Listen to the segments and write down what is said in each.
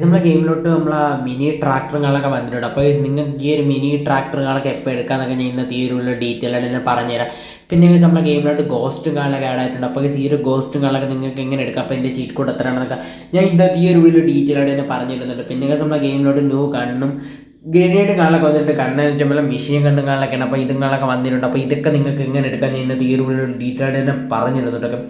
നമ്മുടെ ഗെയിമിലോട്ട് നമ്മൾ മിനി ട്രാക്ടറുകളൊക്കെ വന്നിട്ടുണ്ട്. അപ്പോൾ നിങ്ങൾക്ക് ഈ ഒരു മിനി ട്രാക്ടറുകളൊക്കെ എപ്പോൾ എടുക്കാമെന്നൊക്കെ ഞാൻ ഇന്നത്തെ ഈ ഒരു ഡീറ്റെയിൽ ആയിട്ട് തന്നെ പറഞ്ഞുതരാം. പിന്നെ നമ്മളെ ഗെയിമിലോട്ട് ഗോസ്റ്റും കാലൊക്കെ ആഡ് ആയിട്ടുണ്ട്. അപ്പോൾ ഈ ഒരു ഗോസ്റ്റും കാലൊക്കെ നിങ്ങൾക്ക് എങ്ങനെ എടുക്കാം? അപ്പോൾ എന്റെ ചീറ്റ് കോഡ് എത്രയാണെന്നൊക്കെ ഞാൻ ഇന്നത്തെ ഈ ഒരു ഡീറ്റെയിൽ ആയിട്ട് തന്നെ പറഞ്ഞു തരുന്നുണ്ട് പിന്നെ നമ്മളെ ഗെയിമിലോട്ട് ന്യൂ കണ്ണും ഗ്രനേഡ് കാണലൊക്കെ വന്നിട്ട് കണ്ണെന്ന് വെച്ചാൽ മെഷീൻ കണ്ണും കാണലൊക്കെയാണ് അപ്പോൾ ഇതുങ്ങളൊക്കെ വന്നിട്ടുണ്ട്. അപ്പോൾ ഇതൊക്കെ നിങ്ങൾക്ക് എങ്ങനെ എടുക്കാൻ ഞാൻ ഇന്നത്തെ ഈ ഒരു ഡീറ്റെയിൽ ആയിട്ട് തന്നെ പറഞ്ഞു തരുന്നുണ്ടൊക്കെ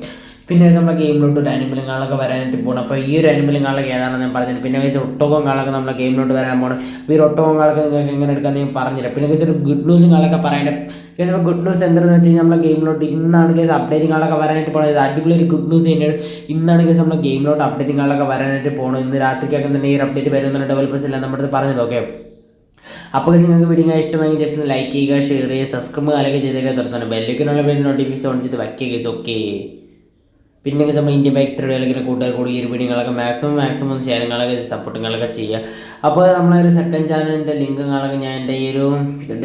പിന്നെ നമ്മുടെ ഗെയിമിലോട്ട് ഒരു അനിമലും കാണലൊക്കെ വരാനായിട്ട് പോകണം അപ്പോൾ ഈ ഒരു അനിമലും കാണലൊക്കെ ഏതാണെന്ന് ഞാൻ പറഞ്ഞു പിന്നെ വെച്ചാൽ ഒട്ടകവും കാണലൊക്കെ നമ്മുടെ ഗെയിമിലോട്ട് വരാൻ പോകണം ഈ ഒട്ടകവും കാണലൊക്കെ നിങ്ങൾക്ക് എങ്ങനെ എടുക്കാമെന്ന് ഞാൻ പറഞ്ഞില്ല പിന്നെ കേസ് ഒരു ഗുഡ് ന്യൂസും കാണലൊക്കെ പറയാണ്ട് കേസ് അപ്പോൾ ഗുഡ് ന്യൂസ് എന്താണെന്ന് വെച്ച് കഴിഞ്ഞാൽ നമ്മളെ ഗെയിമിലോട്ട് ഇന്നാണ് കേസ് അപ്ഡേറ്റിംഗ് കാണലൊക്കെ വരാനായിട്ട് പോകുന്നത് അടിപൊളി ഒരു ഗുഡ് ന്യൂസ് തന്നെയാണ്. ഇന്നാണ് കേസ് നമ്മളെ ഗെയിമിലോട്ട് അപ്ഡേറ്റിംഗ് കാണലൊക്കെ വരാനായിട്ട് പോകണം ഇന്ന് രാത്രിക്കൊക്കെ തന്നെ ഈ ഒരു അപ്ഡേറ്റ് വരുന്നുണ്ട്. ഡെവലപ്പേഴ്സ് എല്ലാം നമ്മുടെ പറഞ്ഞത് ഓക്കെ അപ്പോൾ നിങ്ങൾക്ക് വീഡിയോ ഇഷ്ടമെങ്കിൽ ജസ്റ്റ് ഒന്ന് ലൈക്ക് ചെയ്യുക ഷെയർ ചെയ്യുക സബ്സ്ക്രൈബ് അല്ലെങ്കിൽ ചെയ്തൊക്കെ തുറന്നാണ് ബെല്ലിക്കിനുള്ള പേര് നോട്ടിഫിക്കേഷൻ ഓൺ ചെയ്ത് വയ്ക്കുക ഓക്കെ പിന്നെ നമ്മൾ ഇന്ത്യൻ ബൈക്ക് അല്ലെങ്കിൽ കൂട്ടുകാർ കൂടി വീഡിയോകളൊക്കെ മാക്സിമം മാക്സിമം ഷെയറിങ്ങളൊക്കെ സപ്പോർട്ടുകളൊക്കെ ചെയ്യുക. അപ്പോൾ നമ്മളൊരു സെക്കൻഡ് ചാനലിന്റെ ലിങ്കുകളൊക്കെ ഞാൻ എന്റെ ഈ ഒരു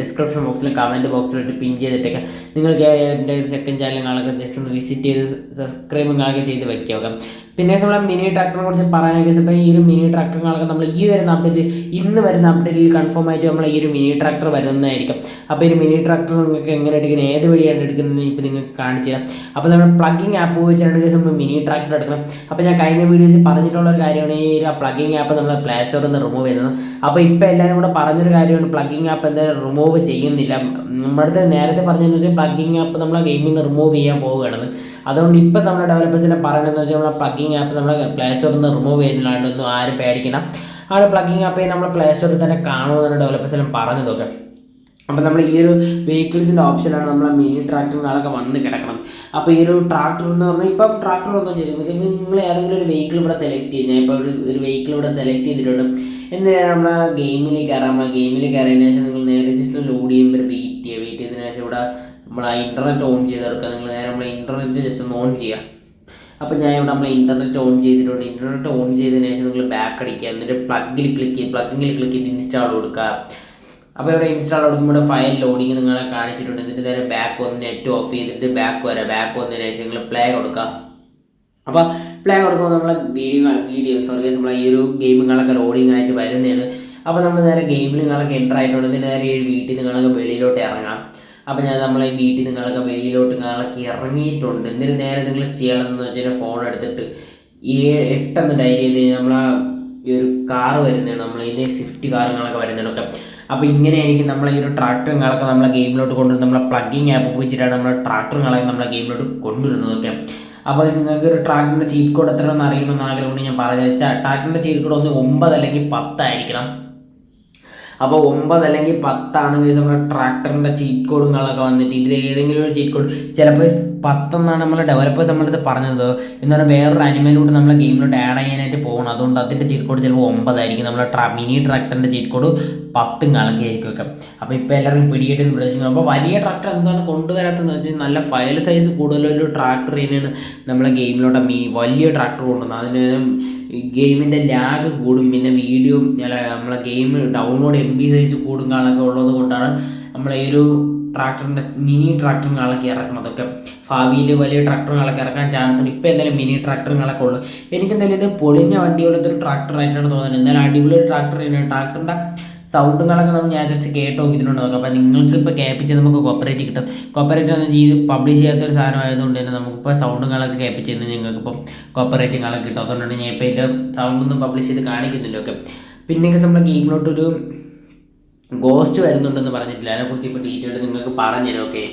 ഡിസ്ക്രിപ്ഷൻ ബോക്സിൽ കമന്റ് ബോക്സിലിട്ട് പിൻ ചെയ്തിട്ടൊക്കെ. നിങ്ങൾക്ക് എന്റെ ഒരു സെക്കൻഡ് ചാനലുകളൊക്കെ ജസ്റ്റ് ഒന്ന് വിസിറ്റ് ചെയ്ത് സബ്സ്ക്രൈബുകളൊക്കെ ചെയ്ത് വയ്ക്കുക പിന്നെ നമ്മൾ മിനി ട്രാക്ടറിനെ കുറിച്ച് പറയുകയാണെങ്കിൽ ഇപ്പോൾ ഈ ഒരു മിനി ട്രാക്ടറുകളൊക്കെ നമ്മൾ ഈ വരുന്ന അപ്ഡേറ്റ് ഇന്ന് വരുന്ന അപ്ഡേറ്റിൽ കൺഫേം ആയിട്ട് നമ്മൾ ഈ ഒരു മിനി ട്രാക്ടർ വരുന്നതായിരിക്കും. അപ്പോൾ ഈ മിനി ട്രാക്ടർ നിങ്ങൾക്ക് എങ്ങനെ എടുക്കുന്നത് ഏത് വഴിയാണ് എടുക്കുന്നത് ഇപ്പോൾ നിങ്ങൾക്ക് കാണിച്ചു തരാം. അപ്പോൾ നമ്മൾ പ്ലഗിങ് ആപ്പ് വെച്ചിട്ട് കേസ് നമ്മൾ മിനി ട്രാക്ടർ എടുക്കണം. അപ്പോൾ ഞാൻ കഴിഞ്ഞ വീഡിയോസിൽ പറഞ്ഞിട്ടുള്ള ഒരു കാര്യമാണ് ഈ ഒരു പ്ലഗിങ് ആപ്പ് നമ്മൾ പ്ലേ സ്റ്റോറിൽ നിന്ന് റിമൂവ് ചെയ്യുന്നത്. അപ്പോൾ ഇപ്പോൾ എല്ലാവരും കൂടെ പറഞ്ഞൊരു കാര്യമാണ് പ്ലഗിങ് ആപ്പ് എന്തായാലും റിമൂവ് ചെയ്യുന്നില്ല. നമ്മുടെ നേരത്തെ വെച്ചാൽ പ്ലഗിങ് ആപ്പ് നമ്മളെ ഗെയിമിൽ നിന്ന് റിമൂവ് ചെയ്യാൻ പോവുകയാണെന്ന്. അതുകൊണ്ട് ഇപ്പം നമ്മുടെ ഡെവലപ്പേഴ്സിനെ പറയണമെന്ന് വെച്ചാൽ നമ്മളെ പ്ലഗിങ് ആപ്പ് നമ്മൾ പ്ലേ സ്റ്റോറിൽ നിന്ന് റിമൂവ് ചെയ്യുന്നില്ലാണ്ടൊന്നും ആരും പേടിക്കണം ആ പ്ലഗിങ് ആപ്പ് നമ്മൾ പ്ലേ സ്റ്റോറിൽ തന്നെ കാണുമെന്നാണ് ഡെവലപ്പേഴ്സിനും പറഞ്ഞതൊക്കെ. അപ്പോൾ നമ്മൾ ഈ ഒരു വെഹിക്കിൾസിന്റെ ഓപ്ഷനാണ് നമ്മൾ മിനി ട്രാക്ടറിനാളൊക്കെ വന്ന് കിടക്കണം. അപ്പോൾ ഈ ഒരു ട്രാക്ടർ എന്ന് പറഞ്ഞാൽ ഇപ്പം ട്രാക്ടർ ഒന്നും ചെയ്യുന്നത് നിങ്ങൾ ഏതെങ്കിലും ഒരു വെഹിക്കിൾ ഇവിടെ സെലക്ട് ചെയ്ത് ഞാൻ ഇപ്പോൾ ഒരു ഒരു വെഹിക്കിൾ ഇവിടെ സെലക്ട് ചെയ്തിട്ടുണ്ട്. എന്നിട്ട് നമ്മൾ ഗെയിമിൽ കയറാം ഗെയിമിൽ കയറിയതിനു ശേഷം നിങ്ങൾ നേരെ ജസ്റ്റ് ലോഡ് ചെയ്യുമ്പോൾ ഒരു വെയിറ്റ് ചെയ്യുക വെയിറ്റ് ചെയ്തതിനു ശേഷം ഇവിടെ നമ്മൾ ആ ഇന്റർനെറ്റ് ഓൺ ചെയ്തെടുക്കുക നിങ്ങൾ നേരെ നമ്മൾ ഇന്റർനെറ്റ് ജസ്റ്റ് ഒന്ന് ഓൺ ചെയ്യുക അപ്പോൾ ഞാൻ ഇവിടെ നമ്മൾ ഇന്റർനെറ്റ് ഓൺ ചെയ്തിട്ടുണ്ട്. ഇന്റർനെറ്റ് ഓൺ ചെയ്തതിനു ശേഷം നിങ്ങൾ ബാക്ക് അടിക്കുക. എന്നിട്ട് പ്ലഗിൽ ക്ലിക്ക് ചെയ്യുക പ്ലഗിൽ ക്ലിക്ക് ചെയ്ത് ഇൻസ്റ്റാൾ കൊടുക്കുക. അപ്പോൾ ഇവിടെ ഇൻസ്റ്റാൾ കൊടുക്കുമ്പോൾ ഫയൽ ലോഡിങ് നിങ്ങളെ കാണിച്ചിട്ടുണ്ട്. എന്നിട്ട് നേരെ ബാക്ക് ഒന്ന് നെറ്റ് ഓഫ് ചെയ്തിട്ട് ബാക്ക് വരാം ബാക്ക് വന്നതിന് ശേഷം നിങ്ങൾ പ്ലേ കൊടുക്കുക അപ്പോൾ പ്ലേ കൊടുക്കുമ്പോൾ നമ്മൾ വീഡിയോ വീഡിയോ സോറി നമ്മളെ ഈ ഒരു ഗെയിമുകളൊക്കെ ലോഡിങ് ആയിട്ട് വരുന്നതാണ്. അപ്പോൾ നമ്മൾ നേരെ ഗെയിമിൽ നിങ്ങളൊക്കെ എന്റർ ആയിട്ടുണ്ട്. എന്നിട്ട് നേരെ വീട്ടിൽ നിങ്ങളൊക്കെ വെളിയിലോട്ട് ഇറങ്ങാം. അപ്പോൾ ഞാൻ നമ്മളെ വീട്ടിൽ നിങ്ങളൊക്കെ വെളിയിലോട്ട് നിങ്ങളൊക്കെ ഇറങ്ങിയിട്ടുണ്ട്. എന്നിട്ട് നേരെ നിങ്ങൾ ചെയ്യണമെന്ന് വെച്ചാൽ ഫോൺ എടുത്തിട്ട് ഈ എട്ടെന്ന് ഡയറി ചെയ്ത് നമ്മളാ ഈ ഒരു കാറ് വരുന്നതാണ്. നമ്മൾ ഇതിന്റെ സ്വിഫ്റ്റ് കാറുകളൊക്കെ വരുന്നതൊക്കെ അപ്പോൾ ഇങ്ങനെ എനിക്ക് നമ്മളെ ഈ ഒരു ട്രാക്ടറുകളൊക്കെ നമ്മളെ ഗെയിമിലോട്ട് കൊണ്ടുവരുന്നത്. നമ്മളെ പ്ലഗിങ് ആപ്പ് ഉപയോഗിച്ചിട്ടാണ് നമ്മളെ ട്രാക്ടറുകളൊക്കെ നമ്മളെ ഗെയിമിലോട്ട് കൊണ്ടുവരുന്നതൊക്കെ അപ്പോൾ നിങ്ങൾക്ക് ഒരു ട്രാക്ടറിന്റെ ചീറ്റ് കോഡ് എത്രയാണെന്ന് അറിയണമെന്ന് ആഗ്രഹമുണ്ട് ഞാൻ പറഞ്ഞത് ട്രാക്ടറിന്റെ ചീറ്റ് കോഡ് ഒന്ന് ഒമ്പത് അല്ലെങ്കിൽ പത്തായിരിക്കണം അപ്പോൾ ഒമ്പത് അല്ലെങ്കിൽ പത്താണ് കേസ് നമ്മുടെ ട്രാക്ടറിന്റെ ചീറ്റ് കോഡുകളൊക്കെ വന്നിട്ട് ഇതിൽ ഏതെങ്കിലും ഒരു ചീറ്റ് കോഡ് ചിലപ്പോൾ പത്തെന്നാണ് നമ്മൾ ഡെവലപ്പർ നമ്മുടെ അടുത്ത് പറഞ്ഞത്. എന്നാൽ വേറൊരു അനിമലിലൂടെ നമ്മളെ ഗെയിമിലോട്ട് ആഡ് ചെയ്യാനായിട്ട് പോകണം അതുകൊണ്ട് അതിന്റെ ചീറ്റ് കോഡ് ചിലപ്പോൾ ഒമ്പതായിരിക്കും. നമ്മളെ ട്രാ മിനി ട്രാക്ടറിന്റെ ചീറ്റ് കോഡ് പത്തും കണക്കായിരിക്കും ഒക്കെ. അപ്പോൾ ഇപ്പോൾ എല്ലാവരും പിടിയിട്ട് വിളിച്ചു അപ്പോൾ വലിയ ട്രാക്ടർ എന്താണ് കൊണ്ടുവരാത്തതെന്ന് വെച്ചാൽ നല്ല ഫയൽ സൈസ് കൂടുതലൊരു ട്രാക്ടർ തന്നെയാണ് നമ്മളെ ഗെയിമിലോട്ട് മിനി വലിയ ട്രാക്ടർ കൊണ്ടുവന്നത്. അതിന് ഗെയിമിന്റെ ലാഗ് കൂടും. പിന്നെ വീഡിയോ നമ്മളെ game download M B size കൂടും കാണൊക്കെ ഉള്ളത് കൊണ്ടാണ് നമ്മളെ ഈ ഒരു ട്രാക്ടറിന്റെ മിനി ട്രാക്ടറുകളൊക്കെ ഇറക്കുന്നതൊക്കെ ഭാവിയിൽ വലിയ ട്രാക്ടറുകളൊക്കെ ഇറക്കാൻ ചാൻസ് ഉണ്ട്. ഇപ്പോൾ എന്തായാലും മിനി ട്രാക്ടറുകളൊക്കെ ഉള്ളു. എനിക്ക് എന്തായാലും ഇത് പൊളിഞ്ഞ വണ്ടി പോലത്തെ ഒരു ട്രാക്ടറായിട്ടാണ് തോന്നുന്നത്. എന്തായാലും അടിപൊളി ട്രാക്ടർ ട്രാക്ടറിന്റെ സൗണ്ടുകളൊക്കെ നമ്മൾ ഞാൻ ജസ്റ്റ് കേട്ട് നോക്കിയിട്ടുണ്ട് നോക്കാം. അപ്പോൾ നിങ്ങൾക്ക് ഇപ്പോൾ കേൾപ്പിച്ച് നമുക്ക് കോപ്പറേറ്റ് കിട്ടും. കോപ്പറേറ്റ് എന്ന് വെച്ചാൽ ഇത് പബ്ലിഷ് ചെയ്യാത്തൊരു സാധനം ആയതുകൊണ്ട് തന്നെ നമുക്കിപ്പോൾ സൗണ്ടുകളൊക്കെ കേൾപ്പിച്ച് തന്നെ നിങ്ങൾക്ക് ഇപ്പോൾ കോപ്പറേറ്റിങ്ങളൊക്കെ കിട്ടും. അതുകൊണ്ടാണ് ഞാൻ ഇപ്പോൾ ഇതിന്റെ സൗണ്ടൊന്നും പബ്ലിഷ് ചെയ്ത് കാണിക്കുന്നില്ല. ഒക്കെ പിന്നെ നമ്മുടെ ഗെയിമിലോട്ടൊരു ഗോസ്റ്റ് വരുന്നുണ്ടെന്ന് പറഞ്ഞിട്ടില്ല. അതിനെക്കുറിച്ച് ഇപ്പോൾ ഡീറ്റെയിൽ നിങ്ങൾക്ക് പറഞ്ഞുതരാം. ഓക്കെ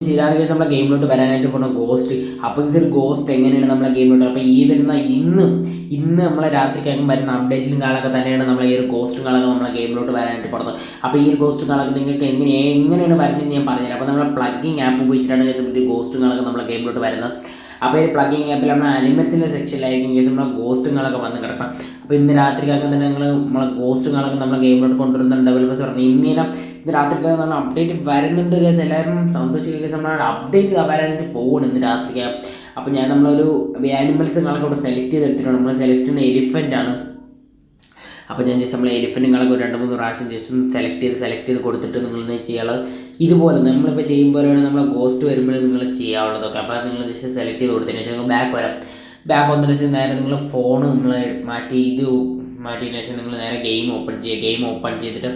ഇതാണ് കേസ് നമ്മുടെ ഗെയിമിലോട്ട് വരാനായിട്ട് പോകുന്ന ഗോസ്റ്റ് അപ്പോൾ ഈ ഗോസ്റ്റ് എങ്ങനെയാണ് നമ്മളെ ഗെയിമിലോട്ട് അപ്പോൾ ഈ വരുന്ന ഇന്ന് ഇന്ന് നമ്മളെ രാത്രി കഴിയുമ്പോൾ വരുന്ന അപ്ഡേറ്റിലും കാലൊക്കെ തന്നെയാണ് നമ്മളെ ഈ ഒരു ഗോസ്റ്റുകളൊക്കെ നമ്മളെ ഗെയിമിലോട്ട് വരാനായിട്ട് പോകുന്നത് അപ്പോൾ ഈ ഒരു ഗോസ്റ്റുകളൊക്കെ നിങ്ങൾക്ക് എങ്ങനെ എങ്ങനെയാണ് വരുന്നത് ഞാൻ പറഞ്ഞുതരാം. അപ്പോൾ നമ്മളെ പ്ലഗിങ് ആപ്പ് ഉപയോഗിച്ചിട്ടാണ് കേസ് ഗോസ്റ്റ് കാലൊക്കെ നമ്മളെ ഗെയിമിലോട്ട് വരുന്നത്. അപ്പോൾ ഈ പ്ലഗിങ് ആപ്പിൽ നമ്മൾ അനിമൽസിന്റെ സെക്ഷനിലായിരിക്കും കേസ് നമ്മളെ ഗോസ്റ്റുകളൊക്കെ വന്ന് കിടക്കണം. അപ്പോൾ ഇന്ന് രാത്രിക്കൊക്കെ തന്നെ ഞങ്ങൾ നമ്മളെ ഗോസ്റ്റുകളൊക്കെ നമ്മളെ ഗെയിമിലോട്ട് കൊണ്ടുവരുന്നുണ്ട്. ഡെവലപ്പേഴ്സ് പറഞ്ഞു ഇങ്ങനെ ഇന്ന് രാത്രിക്കൊക്കെ നമ്മൾ അപ്ഡേറ്റ് വരുന്നുണ്ട് കേസ് എല്ലാവരും സന്തോഷിക്കുക കേസ് നമ്മൾ അപ്ഡേറ്റ് വരാനായിട്ട് പോകണം ഇന്ന് രാത്രിക്ക് അപ്പോൾ ഞാൻ നമ്മളൊരു ആനിമൽസുകളൊക്കെ ഇവിടെ സെലക്ട് ചെയ്തെടുത്തിട്ടുണ്ട്. നമ്മൾ സെലക്ട് ചെയ്യുന്ന എലിഫന്റ് ആണ്. അപ്പോൾ ഞാൻ ജസ്റ്റ് നമ്മൾ എലിഫന്റുകളൊക്കെ ഒരു രണ്ട് മൂന്ന് പ്രാവശ്യം ജസ്റ്റ് ഒന്ന് സെലക്ട് ചെയ്ത് സെലക്ട് ചെയ്ത് കൊടുത്തിട്ട് നിങ്ങൾ ചെയ്യാനുള്ളത് ഇതുപോലെ നമ്മളിപ്പോൾ ചെയ്യുമ്പോഴാണ് നമ്മൾ ഗോസ്റ്റ് വരുമ്പോൾ നിങ്ങൾ ചെയ്യാവുള്ളതൊക്കെ അപ്പോൾ നിങ്ങൾ ജസ്റ്റ് സെലക്ട് ചെയ്ത് കൊടുത്തതിന് ശേഷം ബാക്ക് വരാം. ബാക്ക് വന്നതിന് ശേഷം നേരെ നിങ്ങൾ ഫോൺ നിങ്ങൾ മാറ്റി ഇത് മാറ്റിയതിന് ശേഷം നിങ്ങൾ നേരെ ഗെയിം ഓപ്പൺ ചെയ്യുക ഗെയിം ഓപ്പൺ ചെയ്തിട്ട്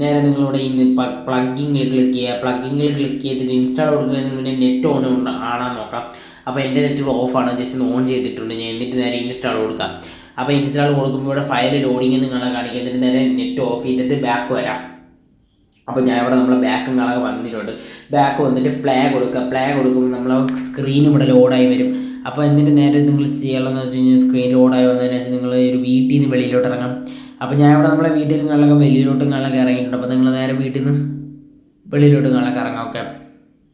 നേരെ നിങ്ങളിവിടെ ഇന്ന് പ്ലഗിങ്ങിൽ ക്ലിക്ക് ചെയ്യുക. പ്ലഗിങ്ങിൽ ക്ലിക്ക് ചെയ്തിട്ട് ഇൻസ്റ്റാൾ കൊടുക്കുന്നതിന് മുന്നേ നെറ്റ് ഓൺ ആണാൻ നോക്കാം. അപ്പോൾ എന്റെ നെറ്റ് ഓഫാണ് ജസ്റ്റ് ഓൺ ചെയ്തിട്ടുണ്ട്. ഞാൻ എന്നിട്ട് നേരെ ഇൻസ്റ്റാൾ കൊടുക്കാം. അപ്പോൾ ഇൻസ്റ്റാൾ കൊടുക്കുമ്പോൾ ഇവിടെ ഫയൽ ലോഡിങ് നിങ്ങളെ കാണിക്കുക എന്നിട്ട് നേരെ നെറ്റ് ഓഫ് ചെയ്തിട്ട് ബാക്ക് വരാം. അപ്പോൾ ഞാൻ ഇവിടെ നമ്മളെ ബാക്കും കളൊക്കെ വന്നിട്ടുണ്ട്. ബാക്ക് വന്നിട്ട് പ്ലേ കൊടുക്കുക. പ്ലേ കൊടുക്കുമ്പോൾ നമ്മൾ സ്ക്രീൻ ഇവിടെ ലോഡായി വരും. അപ്പോൾ എന്തിന്റെ നേരെ നിങ്ങൾ ചെയ്യണമെന്ന് വെച്ച് കഴിഞ്ഞാൽ സ്ക്രീൻ ലോഡായി വന്നതിന് നിങ്ങൾ ഒരു വീട്ടിൽ നിന്ന് വെളിയിലോട്ട് ഇറങ്ങാം അപ്പോൾ ഞാൻ ഇവിടെ നമ്മളെ വീട്ടിൽ നിന്ന് നിങ്ങളൊക്കെ വെളിയിലോട്ട് നിങ്ങളൊക്കെ ഇറങ്ങിയിട്ടുണ്ട്. അപ്പോൾ നിങ്ങൾ നേരെ വീട്ടിൽ നിന്ന് വെളിയിലോട്ട് നിങ്ങളൊക്കെ ഇറങ്ങാം. ഓക്കെ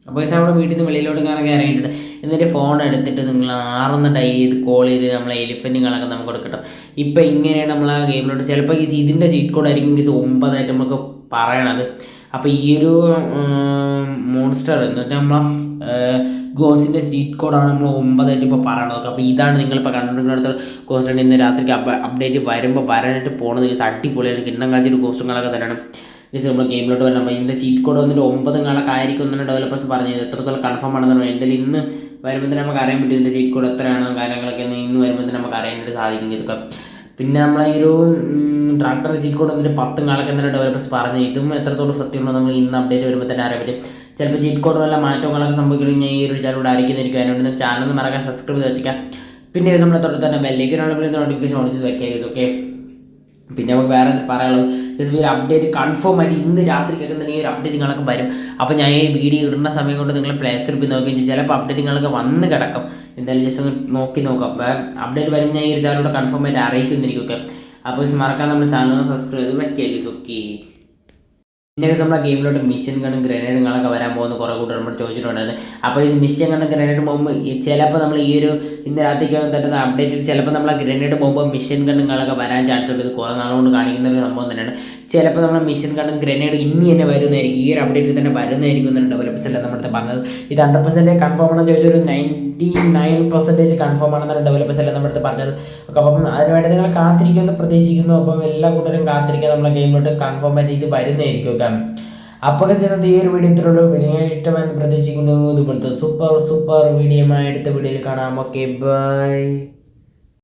അപ്പോൾ പക്ഷേ നമ്മുടെ വീട്ടിൽ നിന്ന് വെളിയിലോട്ട് നിങ്ങളൊക്കെ ഇറങ്ങിയിട്ടുണ്ട്. എന്നിട്ട് ഫോൺ എടുത്തിട്ട് നിങ്ങൾ ആറൊന്ന് ഡൈ ചെയ്ത് കോൾ ചെയ്ത് നമ്മളെ എലിഫന്റുകളൊക്കെ നമുക്ക് കൊടുക്കട്ടോ. ഇപ്പോൾ ഇങ്ങനെയാണ് നമ്മൾ ആ ഗെയിമിലോട്ട് ചിലപ്പോൾ ഇതിന്റെ ചീറ്റ് കോഡ് ആയിരിക്കും ഒമ്പതായിട്ട് നമുക്ക് പറയണത്. അപ്പോൾ ഈ ഒരു മോൺസ്റ്റർ എന്ന് വെച്ചാൽ നമ്മളെ ഗോസിന്റെ സ്റ്റീറ്റ് കോഡാണ് നമ്മൾ ഒമ്പതായിട്ട് ഇപ്പോൾ പറയണത് അപ്പോൾ ഇതാണ് നിങ്ങളിപ്പോൾ കണ്ടുകൊണ്ടിരുന്ന ഗോസ്റ്റിന്റെ ഇന്ന് രാത്രിക്ക് അപ്ഡേറ്റ് വരുമ്പോൾ വരാനായിട്ട് പോകുന്നത് ജസ്റ്റ് അടിപൊളിയായിട്ട് കിണ്ണം കാച്ചിട്ട് ഗോസ്റ്റുകളൊക്കെ തരണം ജസ്റ്റ് നമ്മൾ ഗെയിമിലോട്ട് വരണം. അപ്പോൾ ഇതിന്റെ ചീറ്റ് കോഡ് വന്നിട്ട് ഒമ്പത് കാലൊക്കെ ആയിരിക്കും എന്നാണ് ഡെവലപ്പേഴ്സ് പറഞ്ഞത്. എത്രത്തോളം കൺഫേം ആണെന്ന് എന്തായാലും ഇന്ന് വരുമ്പോൾ തന്നെ നമുക്ക് അറിയാൻ പറ്റും ഇതിന്റെ ചീറ്റ് കോഡ് എത്രയാണോ കാര്യങ്ങളൊക്കെ ഇന്ന് വരുമ്പോൾ തന്നെ നമുക്ക് അറിയാനായിട്ട് സാധിക്കും ഇതൊക്കെ. പിന്നെ നമ്മളെ ഈ ഒരു ട്രാക്ടർ ചീറ്റ് കോഡ് വന്നിട്ട് പത്തും കാലൊക്കെ തന്നെ ഡെവലപ്പേഴ്സ് പറഞ്ഞു. ഇതും എത്രത്തോളം സത്യമുണ്ടോ നമ്മൾ ഇന്ന് അപ്ഡേറ്റ് വരുമ്പോൾ തന്നെ അറിയാൻ പറ്റും. ചിലപ്പോൾ ചീറ്റ് കോഡ് വല്ല മാറ്റങ്ങളൊക്കെ സംഭവിക്കുകയും ഈ ഒരു ചാനലോട് ആയിരിക്കുന്നതായിരിക്കും അതിനോട് ചാനൽ മറക്കാൻ സബ്സ്ക്രൈബ് ചെയ്ത് വെച്ചാൽ പിന്നെ നമ്മളെ തൊട്ട് തന്നെ ബെല്ലേക്ക് നോട്ടിഫിക്കേഷൻ ഓൺ ചെയ്ത് വെക്കുക ഓക്കെ പിന്നെ നമുക്ക് വേറെ എന്താ പറയാനുള്ളത്? ഒരു അപ്ഡേറ്റ് കൺഫേം ആയിട്ട് ഇന്ന് രാത്രി കേൾക്കുന്നുണ്ടെങ്കിൽ ഒരു അപ്ഡേറ്റ് നിങ്ങൾക്ക് വരും. അപ്പോൾ ഞാൻ ഈ വീഡിയോ ഇടുന്ന സമയം കൊണ്ട് നിങ്ങൾ പ്ലേ സ്റ്റോറിൽ പോയി ചെയ്യും ചിലപ്പോൾ അപ്ഡേറ്റ് നിങ്ങൾക്ക് വന്ന് കിടക്കും. എന്തായാലും ജസ്റ്റ് ഒന്ന് നോക്കി നോക്കാം. അപ്ഡേറ്റ് വരുമ്പോൾ ഞാൻ ഈ ഒരു ചാനലോട് കൺഫേം ആയിട്ട് അറിയിക്കുന്നിരിക്കും അപ്പോൾ മറക്കാൻ നമ്മുടെ ചാനൽ സബ്സ്ക്രൈബ് ചെയ്ത് വെക്കുക ഓക്കെ പിന്നെ നമ്മുടെ ഗെയിമിലോട്ട് മിഷൻ കണ്ടും ഗ്രനേഡുകളൊക്കെ വരാൻ പോകുന്ന. കുറേ കൂട്ടർ നമ്മൾ ചോദിച്ചിട്ടുണ്ടായിരുന്നു. അപ്പോൾ ഈ മിഷൻ കണ്ടും ഗ്രനേഡ് ബോംബ് ചിലപ്പോൾ നമ്മൾ ഈ ഒരു ഇന്ന് രാത്രിക്ക് തട്ടുന്ന അപ്ഡേറ്റിൽ ചിലപ്പോൾ നമ്മൾ ഗ്രനേഡ് ബോംബ് മിഷൻ കണ്ടുകളൊക്കെ വരാൻ ചാൻസ് ഉണ്ട്. ഇത് കുറേ നാളുകൊണ്ട് കാണിക്കുന്ന ഒരു സംഭവം തന്നെയാണ്. ചിലപ്പോൾ നമ്മൾ മിഷൻ കണ്ടും ഗ്രനേഡ് ഇനി തന്നെ വരുന്നതായിരിക്കും. ഈ ഒരു അപ്ഡേറ്റിൽ തന്നെ വരുന്നതായിരിക്കും എന്നാണ് ഡെവലപ്പേഴ്സ് എല്ലാം നമ്മുടെ പറഞ്ഞത്? ഇത് ഹൺഡ്രഡ് പെർസെന്റ് കൺഫേം ആണെന്ന് ചോദിച്ചാൽ ഒരു നയന്റി നയൻ പെർസെന്റേജ് കൺഫേം ആണെന്നാണ് ഡെവലപ്പേഴ്സ് എല്ലാം നമ്മുടെ പറഞ്ഞത്. ഓക്കെ അപ്പം അതിനുവേണ്ടി നിങ്ങൾ കാത്തിരിക്കുമെന്ന് പ്രതീക്ഷിക്കുന്നു. അപ്പം എല്ലാ കൂട്ടരും കാത്തിരിക്കുക നമ്മളെ ഗെയിമിലോട്ട് കൺഫേം ആയിട്ട് ഇത് വരുന്നതായിരിക്കും. ഒക്കെ അപ്പോൾ ചെയ്യുന്നത് ഈ ഒരു വീഡിയോ ഇത്രയുള്ളൂ വീഡിയോ ഇഷ്ടമായി പ്രതീക്ഷിക്കുന്നു. ഇതുപോലത്തെ സൂപ്പർ സൂപ്പർ വീഡിയോ അടുത്ത വീഡിയോയിൽ കാണാം. Okay bye